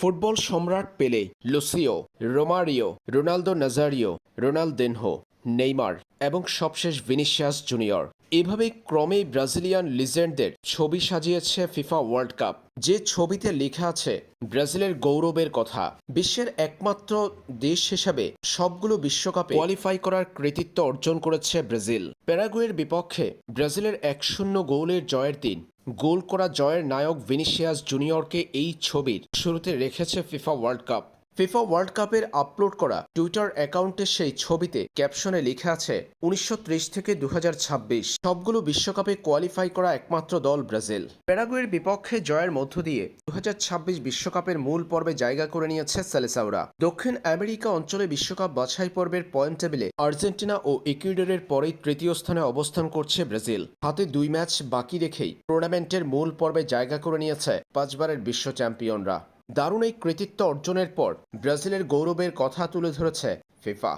Football সম্রাট Pele, Lucio, Romario, Ronaldo Nazario, Ronaldinho, Neymar এবং সবশেষ ভিনিসিয়াস জুনিয়র। এভাবে ক্রমেই ব্রাজিলিয়ান লিজেন্ডদের ছবি সাজিয়েছে ফিফা ওয়ার্ল্ড কাপ। যে ছবিতে লেখা আছে, ব্রাজিলের গৌরবের কথা বিশ্বের একমাত্র দেশ হিসাবে সবগুলো বিশ্বকাপে কোয়ালিফাই করার কৃতিত্ব অর্জন করেছে ব্রাজিল। প্যারাগুয়ের বিপক্ষে ব্রাজিলের এক শূন্য গোলের জয়ের দিন গোল করা জয়ের নায়ক ভিনিসিয়াস জুনিয়রকে এই ছবির শুরুতে রেখেছে FIFA world cup. FIFA world কাপের আপলোড করা টুইটার অ্যাকাউন্টের সেই ছবিতে ক্যাপশনে লেখা আছে, উনিশশো ত্রিশ থেকে দু হাজার ছাব্বিশ। সবগুলো বিশ্বকাপে কোয়ালিফাই করা একমাত্র দল ব্রাজিল। প্যারাগুয়ের বিপক্ষে জয়ের মধ্য দিয়ে দু বিশ্বকাপের মূল পর্বে জায়গা করে নিয়েছে সেলেসাওরা দক্ষিণ আমেরিকা অঞ্চলে বিশ্বকাপ বাছাই পর্বের পয়েন্ট টেবিলে আর্জেন্টিনা ও ইকুইডরের পরেই তৃতীয় স্থানে অবস্থান করছে ব্রাজিল। হাতে দুই ম্যাচ বাকি রেখেই টুর্নামেন্টের মূল পর্বে জায়গা করে নিয়েছে পাঁচবারের বিশ্ব চ্যাম্পিয়নরা দারুণ এই কৃতিত্ব অর্জনের পর ব্রাজিলের গৌরবের কথা তুলে ধরেছে ফিফা।